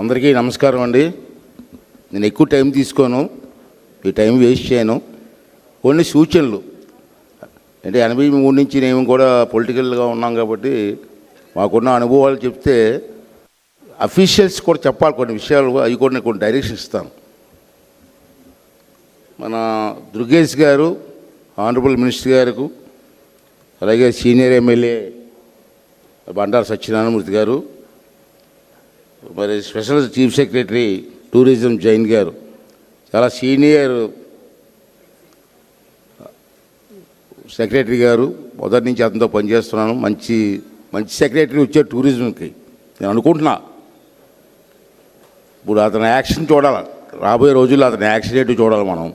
అందరికీ నమస్కారం అండి. నేను ఎక్కువ టైం తీసుకోను ఈ టైం వేస్ట్ చేయను. కొన్ని సూచనలు. అంటే ఎనభై మూడు నుంచి నేను కూడా పొలిటికల్గా ఉన్నాం కాబట్టి మాకున్న అనుభవాలు చెప్తే అఫీషియల్స్ కూడా చెప్పాలి కొన్ని విషయాలు అవి కూడా నేను కొన్ని డైరెక్షన్ ఇస్తాను. మన దుర్గేష్ గారు ఆనరబుల్ మినిస్టర్ గారు అలాగే సీనియర్ ఎమ్మెల్యే బండారు సత్యనారాయణమూర్తి గారు మరి special chief secretary tourism Jain గారు చాలా సీనియర్ సెక్రటరీ గారు మొదటి నుంచి అతనితో పనిచేస్తున్నాను. మంచి మంచి సెక్రటరీ వచ్చారు టూరిజంకి నేను అనుకుంటున్నా. ఇప్పుడు అతని యాక్షన్ చూడాలి రాబోయే రోజుల్లో అతని యాక్షన్ ఏంటి చూడాలి మనం.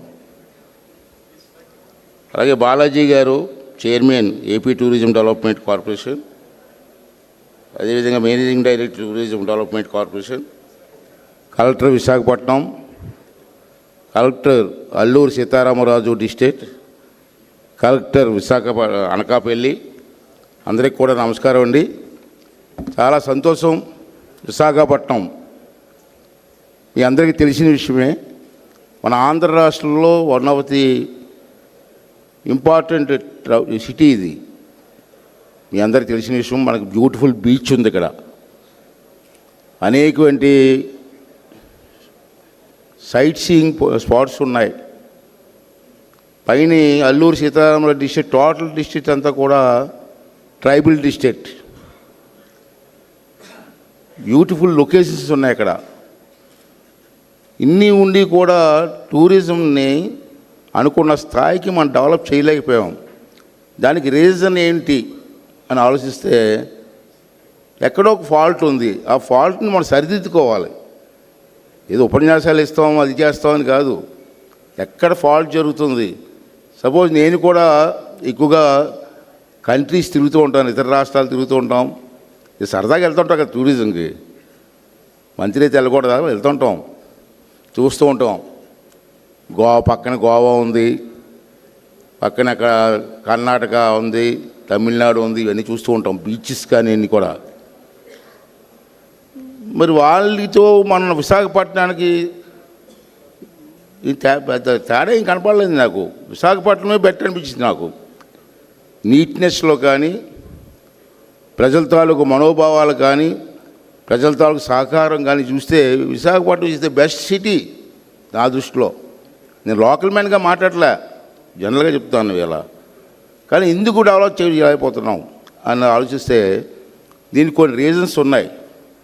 అలాగే బాలాజీ గారు chairman AP tourism development corporation అదేవిధంగా managing director tourism development corporation collector Visakhapatnam collector Alluri Sitaramaraju district collector Visakha Anakapalli అందరికి కూడా నమస్కారం అండి. చాలా సంతోషం విశాఖపట్నం. మీ అందరికీ తెలిసిన విషయమే మన ఆంధ్ర రాష్ట్రంలో one of the important city ఇది. మీ అందరికి తెలిసిన విషయం మనకు బ్యూటిఫుల్ బీచ్ ఉంది ఇక్కడ. అనేకటువంటి సైట్ సీయింగ్ స్పాట్స్ ఉన్నాయి. పైన అల్లూరు సీతారాముల డిస్ట్రిక్ట్ టోటల్ డిస్ట్రిక్ట్ అంతా కూడా ట్రైబల్ డిస్ట్రిక్ట్. బ్యూటిఫుల్ లొకేషన్స్ ఉన్నాయి అక్కడ. ఇన్ని ఉండి కూడా టూరిజంని అనుకున్న స్థాయికి మనం డెవలప్ చేయలేకపోయాం. దానికి రీజన్ ఏంటి? అని ఆలోచిస్తే ఎక్కడో ఒక ఫాల్ట్ ఉంది. ఆ ఫాల్ట్ని మనం సరిదిద్దుకోవాలి. ఏదో ఉపన్యాసాలు ఇస్తాం అది చేస్తాం అని కాదు. ఎక్కడ ఫాల్ట్ జరుగుతుంది? సపోజ్ నేను కూడా ఎక్కువగా కంట్రీస్ తిరుగుతూ ఉంటాను ఇతర రాష్ట్రాలు తిరుగుతూ ఉంటాం. ఇది సరదాగా వెళ్తుంటాం కదా టూరిజంకి. మంత్రి అయితే వెళ్ళకూడదా? వెళ్తుంటాం. చూస్తూ ఉంటాం. గోవా పక్కన గోవా ఉంది. పక్కన అక్కడ కర్ణాటక ఉంది. తమిళనాడు ఉంది ఇవన్నీ చూస్తూ ఉంటాం. బీచెస్ కానీ అన్నీ కూడా. మరి వాళ్ళతో మన విశాఖపట్నానికి ఈ పెద్ద తేడా ఏం కనపడలేదు నాకు. విశాఖపట్నమే బెటర్ అనిపించింది నాకు. నీట్నెస్లో కానీ ప్రజల తాలూకు మనోభావాలు కానీ ప్రజల తాలూకు సహకారం కానీ చూస్తే విశాఖపట్నం చూస్తే బెస్ట్ సిటీ నా దృష్టిలో. నేను లోకల్ మ్యాన్గా మాట్లాడలే. జనరల్గా చెప్తాను ఇలా కానీ ఎందుకు డెవలప్ చేయలేకపోతున్నాం అని ఆలోచిస్తే దీనికి కొన్ని రీజన్స్ ఉన్నాయి.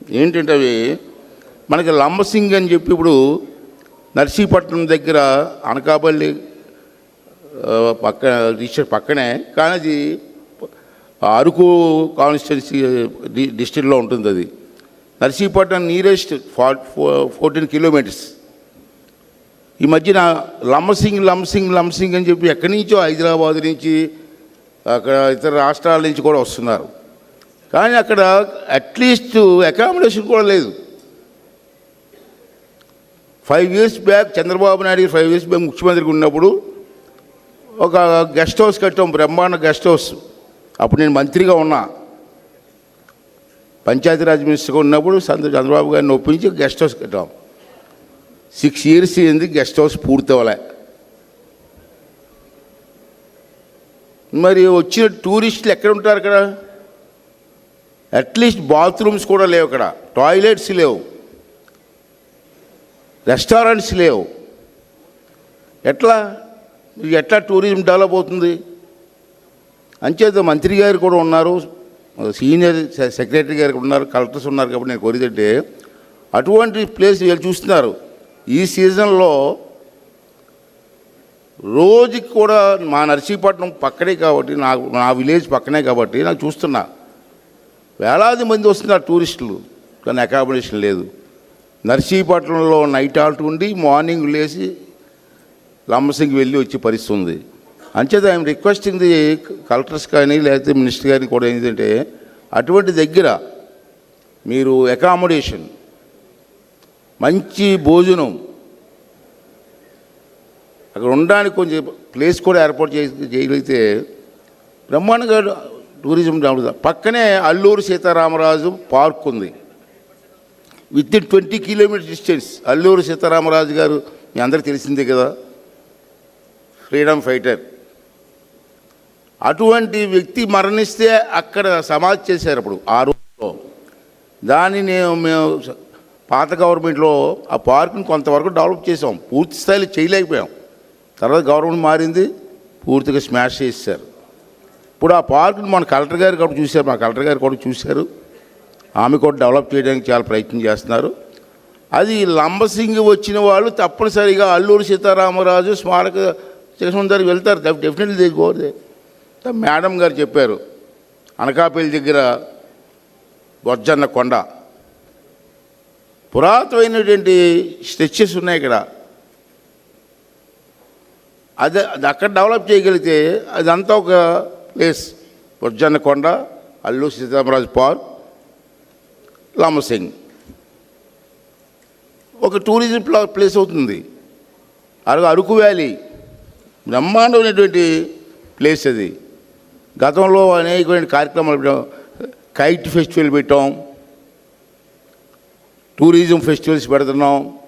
ఏంటంటే అవి మనకి లంబసింగ్ అని చెప్పి ఇప్పుడు నర్సీపట్నం దగ్గర అనకాపల్లి పక్క డిస్ట్రిక్ట్ పక్కనే కానీ అది అరకు కాన్స్టిట్యున్సీ డి- ఉంటుంది అది. Narsipatnam nearest far fourteen kilometers. ఈ మధ్యన లంబసింగ్ లంబసింగ్ లంబసింగ్ అని చెప్పి ఎక్కడి నుంచో హైదరాబాద్ నుంచి అక్కడ ఇతర రాష్ట్రాల నుంచి కూడా వస్తున్నారు. కానీ అక్కడ అట్లీస్ట్ అకామిడేషన్ కూడా లేదు. Five years back Chandrababu Naidu five years back ముఖ్యమంత్రికి ఉన్నప్పుడు ఒక గెస్ట్ హౌస్ కట్టాం బ్రహ్మాండ గెస్ట్ హౌస్ అప్పుడు నేను మంత్రిగా ఉన్నా. పంచాయతీరాజ్ మినిస్టర్గా ఉన్నప్పుడు చంద్రబాబు గారిని ఒప్పించి గెస్ట్ హౌస్ కట్టాం. సిక్స్ ఇయర్స్ అయింది గెస్ట్ హౌస్ పూర్తి అవ్వలే మరి వచ్చిన టూరిస్టులు ఎక్కడ ఉంటారు అక్కడ? అట్లీస్ట్ బాత్రూమ్స్ కూడా లేవు అక్కడ. టాయిలెట్స్ లేవు. రెస్టారెంట్స్ లేవు. ఎట్లా? ఎట్లా టూరిజం డెవలప్ అవుతుంది? అంచేత మంత్రి గారు కూడా ఉన్నారు. సీనియర్ సెక్రటరీ గారు కూడా ఉన్నారు. కలెక్టర్స్ ఉన్నారు కాబట్టి నేను కోరిదంటే అటువంటి ప్లేస్ వీళ్ళు చూస్తున్నారు. ఈ సీజన్లో రోజుకి కూడా మా నర్సీపట్నం పక్కనే కాబట్టి నాకు నా విలేజ్ పక్కనే కాబట్టి నాకు చూస్తున్నా. వేలాది మంది వస్తున్నారు టూరిస్టులు కానీ అకామిడేషన్ లేదు. నర్సీపట్నంలో నైట్ ఆల్ట్ ఉండి మార్నింగ్ లేచి లంబసింగ్ వెళ్ళి వచ్చే పరిస్థితి ఉంది. అంచేత ఐఎమ్ రిక్వెస్టింగ్ ది కలెక్టర్స్ కానీ లేకపోతే మినిస్టర్ కానీ కూడా ఏంటంటే అటువంటి దగ్గర మీరు అకామిడేషన్ మంచి భోజనం అక్కడ ఉండడానికి కొంచెం ప్లేస్ కూడా ఏర్పాటు చేయ చేయగలిగితే బ్రహ్మాండంగా టూరిజం డెవలప్ పక్కనే అల్లూరు సీతారామరాజు పార్క్ ఉంది. Within twenty kilometer distance. Alluri Sitaramaraju గారు మీ అందరికి తెలిసిందే కదా. Freedom fighter. అటువంటి వ్యక్తి మరణిస్తే అక్కడ సమాధి చేశారు అప్పుడు ఆ రోజులో దాన్ని నేను మేము పాత గవర్నమెంట్లో ఆ పార్కుని కొంతవరకు డెవలప్ చేసాం. పూర్తి స్థాయిలో చేయలేకపోయాం. తర్వాత గవర్నమెంట్ మారింది పూర్తిగా స్మాష్ చేశారు ఇప్పుడు ఆ పార్కుని మన కలెక్టర్ గారు కూడా చూశారు మా కలెక్టర్ గారు కూడా చూశారు. ఆమె కూడా డెవలప్ చేయడానికి చాలా ప్రయత్నం చేస్తున్నారు. అది లంబసింగి వచ్చిన వాళ్ళు తప్పనిసరిగా అల్లూరు సీతారామరాజు స్మారక చిహ్నం వెళ్తారు. డెఫినెట్లీ దే మేడం గారు చెప్పారు అనకాపల్లి దగ్గర బొజ్జన్న కొండ. పురాతనమైనటువంటి స్ట్రెచెస్ ఉన్నాయి ఇక్కడ. అదే అది అక్కడ డెవలప్ చేయగలిగితే అదంతా ఒక ప్లేస్. బొజ్జన్న కొండ అల్లు సీతారామరాజు పార్క్ లామసింగ్ ఒక టూరిజం ప్లా- ప్లేస్ అవుతుంది. అరకు అరకు వ్యాలీ బ్రహ్మాండమైనటువంటి ప్లేస్ అది. గతంలో అనేకమైన కార్యక్రమాలు పెట్టాం. కైట్ ఫెస్టివల్ పెట్టాం. టూరిజం ఫెస్టివల్స్ పెడుతున్నాం.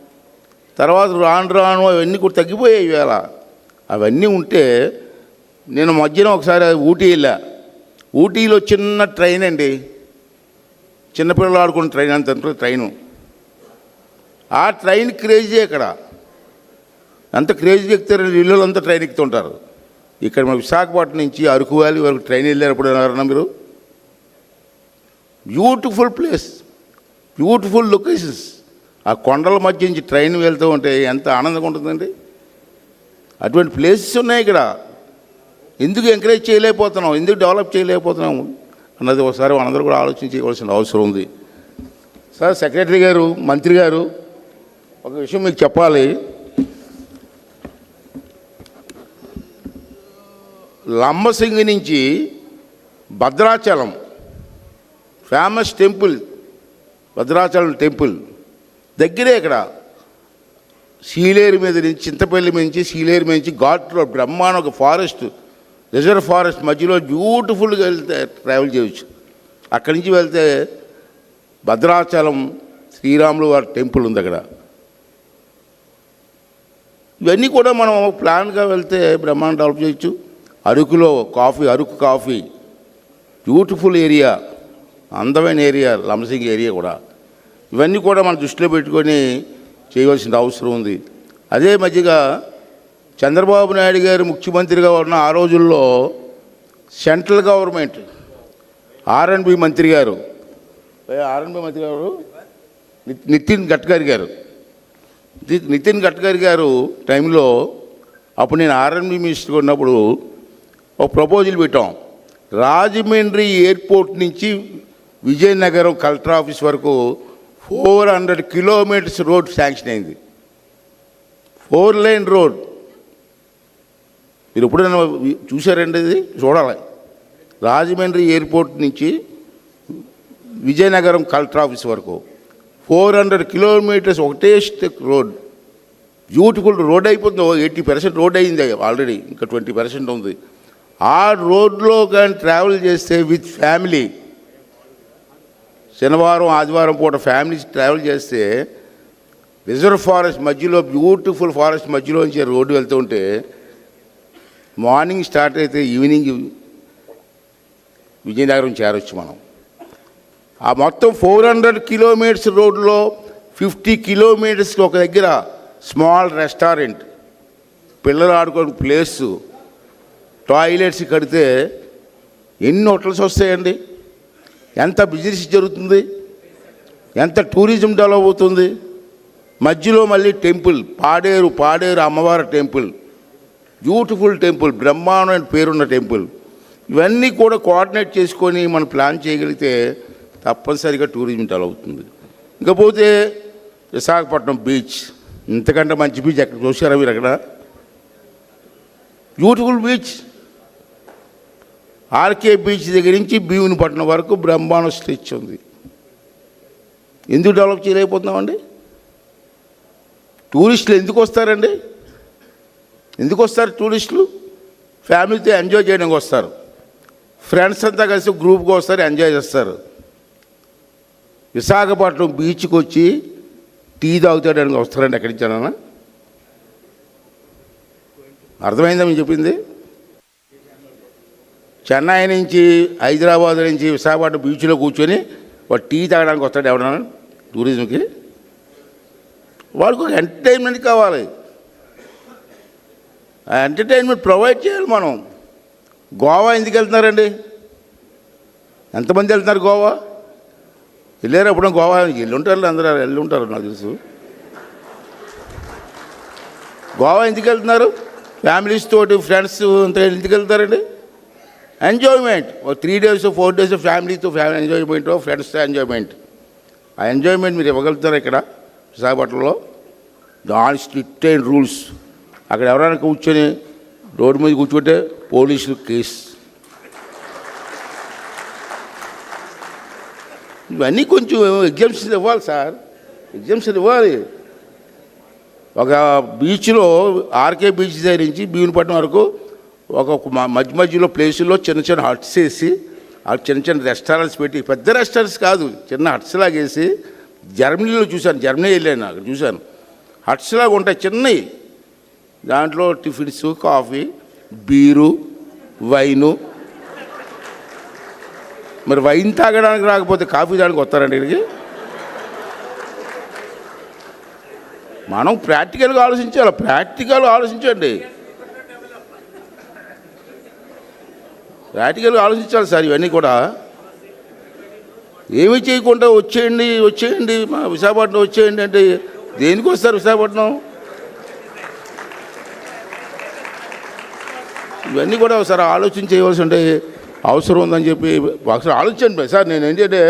తర్వాత రాను రాను అవన్నీ కూడా తగ్గిపోయాయి ఇవాళ. అవన్నీ ఉంటే నేను మధ్యన ఒకసారి ఊటీ వెళ్ళా. ఊటీలో చిన్న ట్రైన్ అండి. చిన్నపిల్లలు ఆడుకున్న ట్రైన్ అంత ట్రైను. ఆ ట్రైన్ క్రేజీ ఇక్కడ అంత క్రేజీ ఎక్కుతారు ఇళ్ళు అంతా ట్రైన్ ఎక్కుతుంటారు. ఇక్కడ మన విశాఖపట్నం నుంచి అరకు వ్యాలీ వరకు ట్రైన్ వెళ్ళారప్పుడు ఎవరన్నా మీరు? బ్యూటిఫుల్ ప్లేస్ బ్యూటిఫుల్ లొకేషన్స్ ఆ కొండల మధ్య నుంచి ట్రైన్ వెళ్తూ ఉంటే ఎంత ఆనందంగా ఉంటుందండి. అటువంటి ప్లేసెస్ ఉన్నాయి ఇక్కడ. ఎందుకు ఎంకరేజ్ చేయలేకపోతున్నాం ఎందుకు డెవలప్ చేయలేకపోతున్నాము అన్నది ఒకసారి మనందరూ కూడా ఆలోచించవలసిన అవసరం ఉంది. సార్ సెక్రటరీ గారు మంత్రి గారు ఒక విషయం మీకు చెప్పాలి. లంబసింగి నుంచి Bhadrachalam famous temple Bhadrachalam temple దగ్గరే ఇక్కడ. సీలేరు మీద నుంచి చింతపల్లి నుంచి సీలేరు నుంచి ఘాట్ రోడ్ ఒక ఫారెస్ట్ రిజర్వ్ ఫారెస్ట్ మధ్యలో బ్యూటిఫుల్గా వెళ్తే ట్రావెల్ చేయవచ్చు అక్కడి నుంచి వెళ్తే భద్రాచలం శ్రీరాములు వారి టెంపుల్ ఉంది అక్కడ. ఇవన్నీ కూడా మనం ప్లాన్గా వెళ్తే బ్రహ్మాండ డెవలప్ చేయొచ్చు. అరకులో coffee Araku coffee beautiful area అందమైన ఏరియా లంసింగ్ ఏరియా కూడా. ఇవన్నీ కూడా మనం దృష్టిలో పెట్టుకొని చేయవలసిన అవసరం ఉంది. అదే మధ్యగా చంద్రబాబు నాయుడు గారు ముఖ్యమంత్రిగా ఉన్న ఆ రోజుల్లో సెంట్రల్ గవర్నమెంట్ ఆర్ఎన్బి మంత్రి గారు ఆర్ఎన్బి మంత్రి గారు? నితిన్ గడ్కరీ గారు. ని- నితిన్ గడ్కరీ గారు టైంలో అప్పుడు నేను ఆర్ఎన్బి మినిస్టర్ ఉన్నప్పుడు ఒక ప్రపోజల్ పెట్టాం. రాజమండ్రి ఎయిర్పోర్ట్ నుంచి విజయనగరం కలెక్టర్ ఆఫీస్ వరకు four hundred kilometers road sanction అయింది. Four lane road. మీరు ఎప్పుడైనా చూసారండి ఇది చూడాలి. రాజమండ్రి ఎయిర్పోర్ట్ నుంచి విజయనగరం కలెక్టర్ ఆఫీస్ వరకు ఫోర్ హండ్రెడ్ కిలోమీటర్స్ ఒకటే స్టెక్ రోడ్. బ్యూటిఫుల్ రోడ్ అయిపోతుంది. ఎయిటీ పర్సెంట్ రోడ్ అయింది ఆల్రెడీ. ఇంకా ట్వంటీ పర్సెంట్ ఉంది. ఆ రోడ్లో కానీ ట్రావెల్ చేస్తే విత్ ఫ్యామిలీ శనివారం ఆదివారం పూట ఫ్యామిలీస్ ట్రావెల్ చేస్తే రిజర్వ్ ఫారెస్ట్ మధ్యలో బ్యూటిఫుల్ ఫారెస్ట్ మధ్యలో నుంచి రోడ్డు వెళ్తుంటే మార్నింగ్ స్టార్ట్ అయితే ఈవినింగ్ విజయనగరం చేరొచ్చు మనం. ఆ మొత్తం ఫోర్ హండ్రెడ్ కిలోమీటర్స్ రోడ్లో ఫిఫ్టీ కిలోమీటర్స్కి ఒక దగ్గర స్మాల్ రెస్టారెంట్ పిల్లలు ఆడుకునే ప్లేసు టాయిలెట్స్ కడితే ఎన్ని హోటల్స్ వస్తాయండి? ఎంత బిజినెస్ జరుగుతుంది? ఎంత టూరిజం డెవలప్ అవుతుంది? మధ్యలో మళ్ళీ టెంపుల్ పాడేరు పాడేరు అమ్మవారి టెంపుల్ బ్యూటిఫుల్ టెంపుల్ బ్రహ్మాండమైన పేరున్న టెంపుల్. ఇవన్నీ కూడా కోఆర్డినేట్ చేసుకొని మనం ప్లాన్ చేయగలిగితే తప్పనిసరిగా టూరిజం డెవలప్ అవుతుంది. ఇకపోతే విశాఖపట్నం బీచ్ ఇంతకంటే మంచి బీచ్ ఎక్కడ చూసారా మీరు అక్కడ? Beautiful beach. ఆర్కే బీచ్ దగ్గర నుంచి భీమునిపట్నం వరకు బ్రహ్మాండ స్ట్రెచ్ ఉంది. ఎందుకు డెవలప్ చేయలేకపోతున్నామండి? టూరిస్టులు ఎందుకు వస్తారండి? ఎందుకు వస్తారు టూరిస్టులు? ఫ్యామిలీతో ఎంజాయ్ చేయడానికి వస్తారు. ఫ్రెండ్స్ అంతా కలిసి గ్రూప్గా వస్తారు ఎంజాయ్ చేస్తారు. విశాఖపట్నం బీచ్కి వచ్చి టీ తాగుతాడానికి వస్తారండి ఎక్కడి నుంచి అర్థమైందా మేము చెప్పింది? చెన్నై నుంచి హైదరాబాద్ నుంచి విశాఖపట్నం బీచ్లో కూర్చొని వాడు టీ తాగడానికి వస్తాడు ఎవడన్నా టూరిజంకి. వాడికి ఒక ఎంటర్టైన్మెంట్ కావాలి. ఆ ఎంటర్టైన్మెంట్ ప్రొవైడ్ చేయాలి మనం. గోవా ఎందుకు వెళ్తున్నారండి? ఎంతమంది వెళ్తున్నారు గోవా? వెళ్ళారు అప్పుడు గోవా? వెళ్ళి ఉంటారు అందరూ వెళ్ళి ఉంటారు నాకు తెలుసు. గోవా ఎందుకు వెళ్తున్నారు? ఫ్యామిలీస్ తోటి ఫ్రెండ్స్ అంతా ఎందుకు వెళ్తారండి ఎంజాయ్మెంట్ ఓ త్రీ డేస్ ఫోర్ డేస్ ఫ్యామిలీతో ఫ్యామిలీ ఎంజాయ్మెంట్ ఫ్రెండ్స్తో ఎంజాయ్మెంట్ ఆ ఎంజాయ్మెంట్ మీరు ఇవ్వగలుగుతారు ఇక్కడ? విశాఖపట్నంలో? దాని స్ట్రిక్ట్ అయిన రూల్స్ అక్కడ ఎవరైనా కూర్చొని రోడ్డు మీద కూర్చుంటే పోలీసులు కేసు. ఇవన్నీ కొంచెం ఎగ్జామ్షన్ ఇవ్వాలి సార్. ఎగ్జామ్షన్ ఇవ్వాలి. ఒక బీచ్లో ఆర్కే బీచ్ దగ్గర నుంచి భీమునిపట్నం వరకు ఒక మధ్య మధ్యలో ప్లేసుల్లో చిన్న చిన్న హట్స్ వేసి ఆ చిన్న చిన్న రెస్టారెంట్స్ పెట్టి పెద్ద రెస్టారెంట్స్ కాదు చిన్న హట్స్ లాగేసి జర్మనీలో చూశాను జర్మనీ వెళ్ళాను అక్కడ చూశాను. హట్స్ లాగా ఉంటాయి చిన్నవి. దాంట్లో టిఫిన్స్ కాఫీ బీరు వైను. మరి వైన్ తాగడానికి రాకపోతే కాఫీ తాగడానికి వస్తారండి ఇక్కడికి? మనం ప్రాక్టికల్గా ఆలోచించాలి ప్రాక్టికల్ ఆలోచించండి. ప్రాక్టికల్గా ఆలోచించాలి సార్ ఇవన్నీ కూడా. ఏమి చేయకుండా వచ్చేయండి వచ్చేయండి మా విశాఖపట్నం వచ్చేయండి అంటే దేనికి వస్తారు విశాఖపట్నం? ఇవన్నీ కూడా ఒకసారి ఆలోచన చేయవలసి ఉంటే అవసరం ఉందని చెప్పి ఒకసారి ఆలోచించండి సార్ నేను ఏంటంటే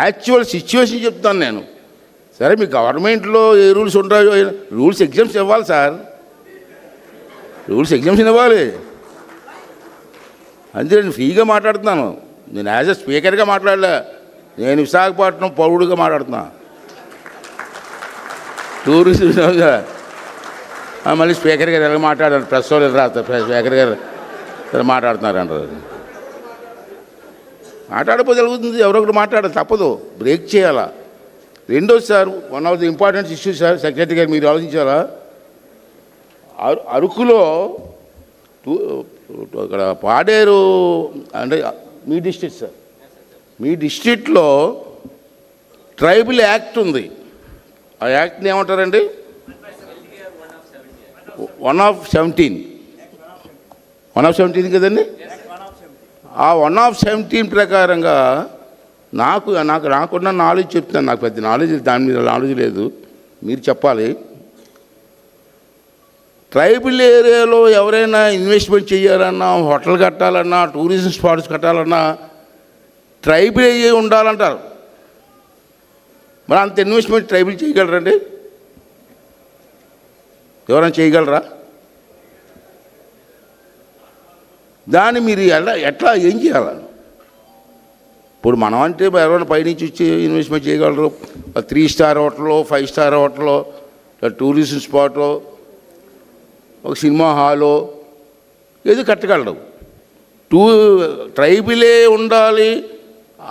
యాక్చువల్ సిచ్యువేషన్ చెప్తాను నేను. సరే మీ గవర్నమెంట్లో ఏ రూల్స్ ఉంటాయో రూల్స్ ఎగ్జామ్స్ ఇవ్వాలి సార్. రూల్స్ ఎగ్జామ్స్ ఇవ్వాలి. అందుకే నేను ఫ్రీగా మాట్లాడుతున్నాను. నేను యాజ్ ఎ స్పీకర్గా మాట్లాడలే. నేను విశాఖపట్నం పౌరుడిగా మాట్లాడుతున్నా. టూరిస్ట్ మళ్ళీ స్పీకర్ గారు ఎలా మాట్లాడారు? ప్రెస్ వాళ్ళు రాత రాస్తారు? స్పీకర్ గారు ఇలా మాట్లాడుతున్నారు అంటారు? మాట్లాడకపోతే జరుగుతుంది. ఎవరొకరు మాట్లాడాలి. తప్పదు. బ్రేక్ చేయాలా? రెండోది sir one of the important issue sir secretary గారు మీరు ఆలోచించాలా? అరు అరకులో అక్కడ పాడేరు అంటే మీ డిస్ట్రిక్ట్ సార్. మీ డిస్ట్రిక్ట్లో ట్రైబల్ యాక్ట్ ఉంది. ఆ యాక్ట్ని ఏమంటారండి? One of seventeen. One of seventeen కదండి? ఆ వన్ ఆఫ్ సెవెంటీన్ ప్రకారంగా నాకు నాకు నాకున్న నాలెడ్జ్ చెప్తాను నాకు పెద్ద నాలెడ్జ్ దాని మీద నాలెడ్జ్ లేదు. మీరు చెప్పాలి. ట్రైబల్ ఏరియాలో ఎవరైనా ఇన్వెస్ట్మెంట్ చేయాలన్నా హోటల్ కట్టాలన్నా టూరిజం స్పాట్స్ కట్టాలన్నా ట్రైబల్ ఏరియా ఉండాలంటారు. మరి అంత ఇన్వెస్ట్మెంట్ ట్రైబుల్ చేయగలరండి? ఎవరైనా చేయగలరా? దాన్ని మీరు ఎలా ఎట్లా ఏం చేయాలి? ఇప్పుడు మనం అంటే ఎవరైనా పైనుంచి వచ్చి ఇన్వెస్ట్మెంట్ చేయగలరు. త్రీ స్టార్ హోటల్లో ఫైవ్ స్టార్ హోటల్లో టూరిజం స్పాట్లో ఒక సినిమా హాలో ఏది కట్టగలడు టూ ట్రైబులే ఉండాలి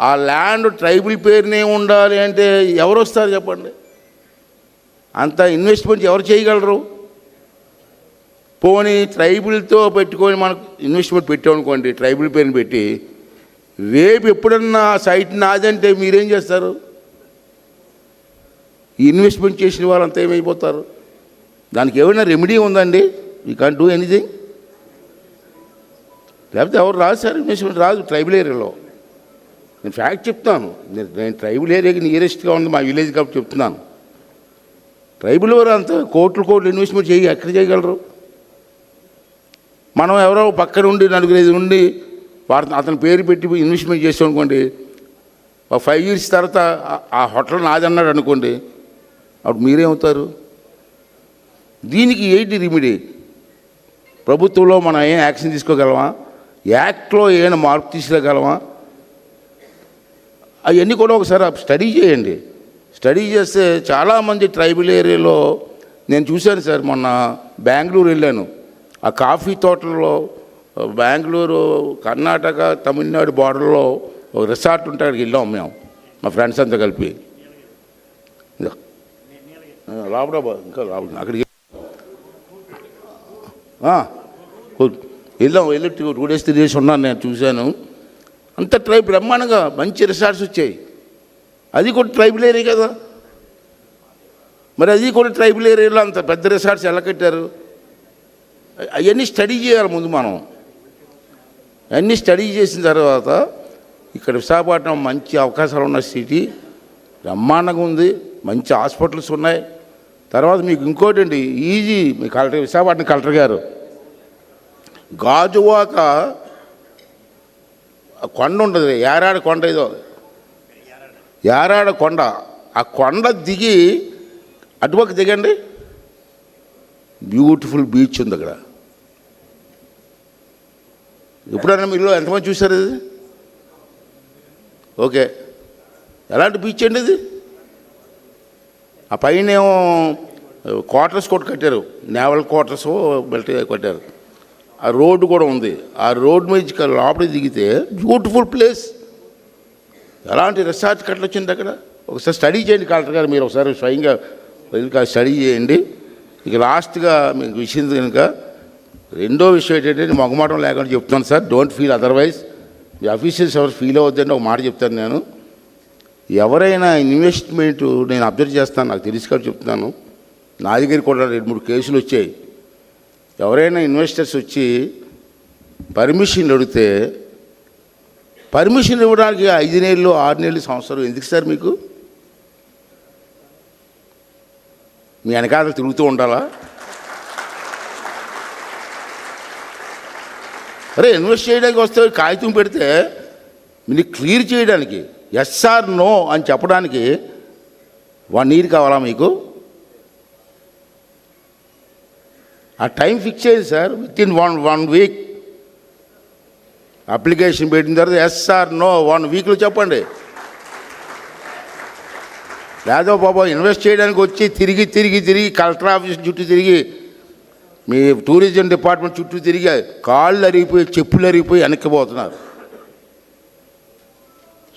ఆ ల్యాండ్ ట్రైబుల్ పేరునే ఉండాలి అంటే ఎవరు వస్తారు చెప్పండి? అంత ఇన్వెస్ట్మెంట్ ఎవరు చేయగలరు? పోనీ ట్రైబుల్తో పెట్టుకొని మనకు ఇన్వెస్ట్మెంట్ పెట్టామనుకోండి ట్రైబుల్ పేరుని పెట్టి రేపు ఎప్పుడన్నా సైట్ నాదంటే మీరేం చేస్తారు? ఇన్వెస్ట్మెంట్ చేసిన వాళ్ళంతా ఏమైపోతారు? దానికి ఏమైనా రెమెడీ ఉందండి? యూ కాన్ డూ ఎనీథింగ్ లేకపోతే ఎవరు రాదు సార్? ఇన్వెస్ట్మెంట్ రాదు. ట్రైబల్ ఏరియాలో నేను ఫ్యాక్ట్ చెప్తాను. నేను ట్రైబల్ ఏరియాకి నియరెస్ట్గా ఉంది మా విలేజ్ కాబట్టి చెప్తున్నాను. ట్రైబల్ వారు అంత కోట్లు కోట్లు ఇన్వెస్ట్మెంట్ చేయి ఎక్కడ చేయగలరు? మనం ఎవరో పక్కన ఉండి నలుగురు ఐదు ఉండి వారి అతని పేరు పెట్టి ఇన్వెస్ట్మెంట్ చేసాం అనుకోండి ఒక ఫైవ్ ఇయర్స్ తర్వాత ఆ- ఆ హోటల్ నాదన్నాడు అనుకోండి అప్పుడు మీరేమవుతారు? దీనికి ఏంటి రిమిడీ. ప్రభుత్వంలో మనం ఏం యాక్షన్ తీసుకోగలమా? యాక్ట్లో ఏమైనా మార్పు తీసుకోగలమా అవన్నీ కూడా ఒకసారి స్టడీ చేయండి. స్టడీ చేస్తే చాలామంది ట్రైబల్ ఏరియాలో నేను చూశాను సార్ మొన్న బెంగళూరు వెళ్ళాను. ఆ కాఫీ తోటలలో బెంగళూరు కర్ణాటక తమిళనాడు బార్డర్లో ఒక రిసార్ట్ ఉంటే అక్కడికి వెళ్ళాం మేము మా ఫ్రెండ్స్ అంతా కలిపి. ఇదిగో. ఇంకా రాబడి అక్కడికి వెళ్ళాం వెళ్ళి టూ డేస్ త్రీ డేస్ ఉన్నాను నేను చూశాను. అంత ట్రైబ్ బ్రహ్మాండంగా మంచి రిసార్ట్స్ వచ్చాయి. అది కూడా ట్రైబుల్ ఏరియా కదా. మరి అది కూడా ట్రైబుల్ ఏరియాలో అంత పెద్ద రిసార్ట్స్ ఎలా కట్టారు? అవన్నీ స్టడీ చేయాలి ముందు మనం. అన్నీ స్టడీ చేసిన తర్వాత ఇక్కడ విశాఖపట్నం మంచి అవకాశాలు ఉన్న సిటీ బ్రహ్మాండంగా ఉంది. మంచి హాస్పిటల్స్ ఉన్నాయి. తర్వాత మీకు ఇంకోటి అండి ఈజీ మీ కలెక్టర్ విశాఖపట్నం కలెక్టర్ గారు. గాజువాక ఆ కొండ ఉంటుంది యారాడ కొండ ఏదో. యారాడ కొండ. ఆ కొండ దిగి అటుపక్క దిగండి. బ్యూటిఫుల్ బీచ్ ఉంది అక్కడ. ఎప్పుడైనా మీరు ఎంతమంది చూసారు ఇది? ఓకే. ఎలాంటి బీచ్ అండి ఇది? ఆ పైనమో క్వార్టర్స్ కూడా కట్టారు. నేవల్ క్వార్టర్స్ బెల్ట్ కట్టారు. ఆ రోడ్డు కూడా ఉంది. ఆ రోడ్డు మీద లోపలికి దిగితే బ్యూటిఫుల్ ప్లేస్ ఎలాంటి రిసార్ట్ కట్టొచ్చింది అక్కడ? ఒకసారి స్టడీ చేయండి కలెక్టర్ గారు. మీరు ఒకసారి స్వయంగా వెళ్ళి స్టడీ చేయండి. ఇక లాస్ట్గా మీకు విషయం కనుక రెండో విషయం ఏంటంటే మొగమాటం లేకుండా చెప్తున్నాను సార్. డోంట్ ఫీల్ అదర్వైజ్ మీ అఫీషియల్స్ ఎవరు ఫీల్ అవ్వద్దంటే ఒక మాట చెప్తాను నేను. ఎవరైనా ఇన్వెస్ట్మెంట్ నేను అబ్జర్వ్ చేస్తాను నాకు తెలిసి కాబట్టి చెప్తున్నాను. నా దగ్గర కూడా రెండు మూడు కేసులు వచ్చాయి. ఎవరైనా ఇన్వెస్టర్స్ వచ్చి పర్మిషన్ అడిగితే పర్మిషన్ ఇవ్వడానికి ఐదు నెలలు ఆరు నెలలు సంవత్సరం ఎందుకు సార్ మీకు? మీ వెనకాల తిరుగుతూ ఉండాలా? అరే ఇన్వెస్ట్ చేయడానికి వస్తే కాగితం పెడితే మీరు క్లియర్ చేయడానికి. ఎస్ఆర్ నో అని చెప్పడానికి వన్ ఇయర్ కావాలా మీకు? ఆ టైం ఫిక్స్ చేయండి sir within one one week application పెట్టిన తర్వాత ఎస్ఆర్ నో వన్ వీక్లో చెప్పండి. లేదో బాబా ఇన్వెస్ట్ చేయడానికి వచ్చి తిరిగి తిరిగి తిరిగి కలెక్టర్ ఆఫీస్ చుట్టూ తిరిగి మీ టూరిజం డిపార్ట్మెంట్ చుట్టూ తిరిగి కాళ్ళు అరిగిపోయి చెప్పులు అరిగిపోయి వెనక్కిపోతున్నారు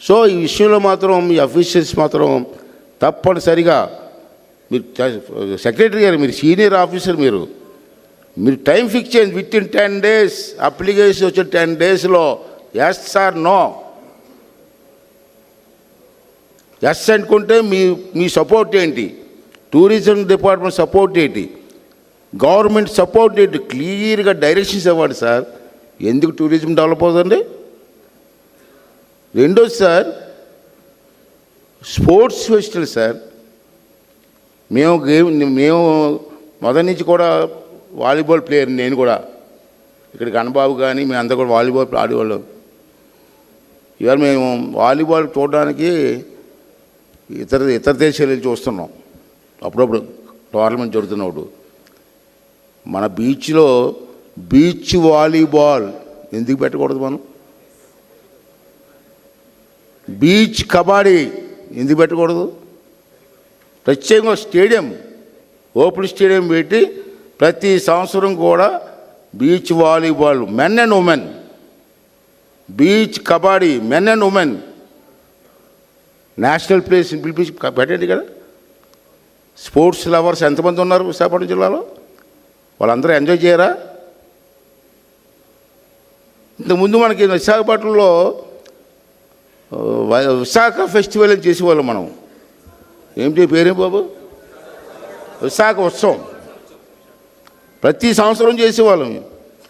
సో ఈ విషయంలో మాత్రం మీ అఫీషియల్స్ మాత్రం తప్పనిసరిగా మీరు సెక్రటరీ గారు మీరు సీనియర్ ఆఫీసర్ మీరు. మీరు టైం ఫిక్స్ చేయండి within ten days application వచ్చిన టెన్ డేస్లో ఎస్ సార్ నో ఎస్ అనుకుంటే మీ మీ సపోర్ట్ ఏంటి? టూరిజం డిపార్ట్మెంట్ సపోర్ట్ ఏంటి? గవర్నమెంట్ సపోర్ట్ ఏంటి? క్లియర్గా డైరెక్షన్స్ ఇవ్వండి సార్. ఎందుకు టూరిజం డెవలప్ అవుతుంది? రెండోది సార్ స్పోర్ట్స్ ఫెస్టివల్ సార్. మేము గేమ్ మేము మొదటి నుంచి కూడా వాలీబాల్ ప్లేయర్ నేను కూడా. ఇక్కడ గణబాబు కానీ మేము అందరూ కూడా వాలీబాల్ ఆడేవాళ్ళం. ఇవాళ మేము వాలీబాల్ చూడడానికి ఇతర ఇతర దేశాలు వెళ్ళి చూస్తున్నాం. అప్పుడప్పుడు టోర్నమెంట్ జరుగుతున్నప్పుడు. మన బీచ్లో బీచ్ వాలీబాల్ ఎందుకు పెట్టకూడదు మనం? బీచ్ కబడ్డీ ఎందుకు పెట్టకూడదు? ప్రత్యేకంగా స్టేడియం ఓపెన్ స్టేడియం పెట్టి ప్రతి సంవత్సరం కూడా beach volleyball men and women. Beach kabaddi men and women. National place పిలిపించి పెట్టండి కదా. స్పోర్ట్స్ లవర్స్ ఎంతమంది ఉన్నారు విశాఖపట్నం జిల్లాలో? వాళ్ళందరూ ఎంజాయ్ చేయరా? ఇంతకుముందు మనకి విశాఖపట్నంలో విశాఖ ఫెస్టివల్ అని చేసేవాళ్ళం మనం. ఏమిటి పేరేం బాబు? విశాఖ ఉత్సవం. ప్రతి సంవత్సరం చేసేవాళ్ళం.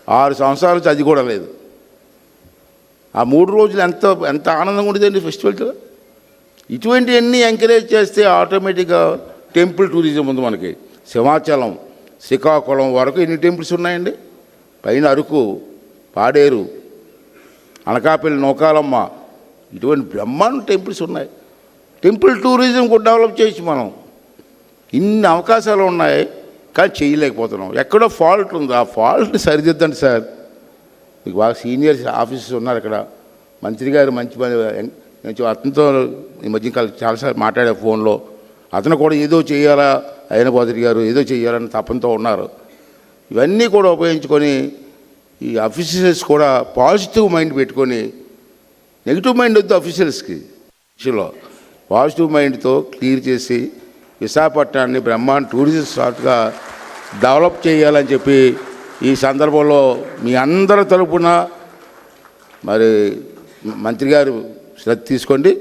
ఆరు సంవత్సరాలు అది కూడా లేదు. ఆ మూడు రోజులు ఎంత ఎంత ఆనందంగా ఉండేదండి ఫెస్టివల్ ఇటువంటివన్నీ ఎంకరేజ్ చేస్తే ఆటోమేటిక్గా టెంపుల్ టూరిజం ఉంది మనకి. సింహాచలం శ్రీకాకుళం వరకు ఎన్ని టెంపుల్స్ ఉన్నాయండి? పైన అరకు పాడేరు అనకాపల్లి నౌకాలమ్మ ఇటువంటి బ్రహ్మాండ టెంపుల్స్ ఉన్నాయి. టెంపుల్ టూరిజం కూడా డెవలప్ చేయొచ్చు మనం ఇన్ని అవకాశాలు ఉన్నాయి కానీ చేయలేకపోతున్నాం. ఎక్కడో ఫాల్ట్ ఉంది. ఆ ఫాల్ట్ని సరిదిద్దండి సార్. మీకు బాగా సీనియర్స్ ఆఫీసర్స్ ఉన్నారు ఇక్కడ మంత్రి గారు మంచి పని మంచి అతనితో ఈ మధ్య కాలం చాలాసార్లు మాట్లాడే ఫోన్లో. అతను కూడా ఏదో చేయాలా అయిన పోదరి గారు ఏదో చేయాలని తపంతో ఉన్నారు. ఇవన్నీ కూడా ఉపయోగించుకొని ఈ అఫీషియల్స్ కూడా పాజిటివ్ మైండ్ పెట్టుకొని నెగిటివ్ మైండ్ వద్దు అఫీషియల్స్కి విషయంలో పాజిటివ్ మైండ్తో క్లియర్ చేసి విశాఖపట్నాన్ని బ్రహ్మాండ టూరిజం స్పాట్గా డెవలప్ చేయాలని చెప్పి ఈ సందర్భంలో మీ అందరి తరపున మరి మంత్రి గారు శ్రద్ధ తీసుకోండి.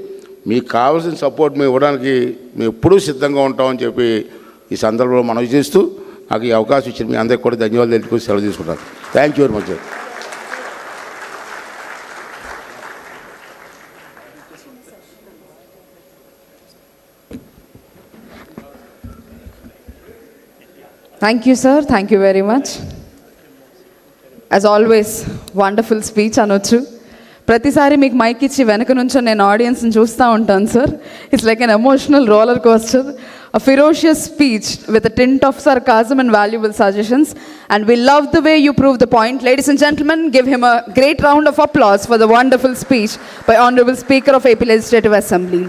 మీకు కావాల్సిన సపోర్ట్ మేము ఇవ్వడానికి మేము ఎప్పుడూ సిద్ధంగా ఉంటామని చెప్పి ఈ సందర్భంలో మనవి చేస్తూ నాకు ఈ అవకాశం ఇచ్చిన మీ అందరికీ కూడా ధన్యవాదాలు తెలుసుకొని సెలవు తీసుకుంటాను. Thank you very much thank you sir thank you very much as always wonderful speech అనొచ్చు ప్రతిసారి మీకు మైక్ ఇచ్చి వెనక నుంచో నేను ఆడియన్స్ని చూస్తూ ఉంటాను sir it's like an emotional roller coaster a ferocious speech with a tint of sarcasm and valuable suggestions and we love the way you prove the point ladies and gentlemen give him a great round of applause for the wonderful speech by honorable speaker of ap legislative assembly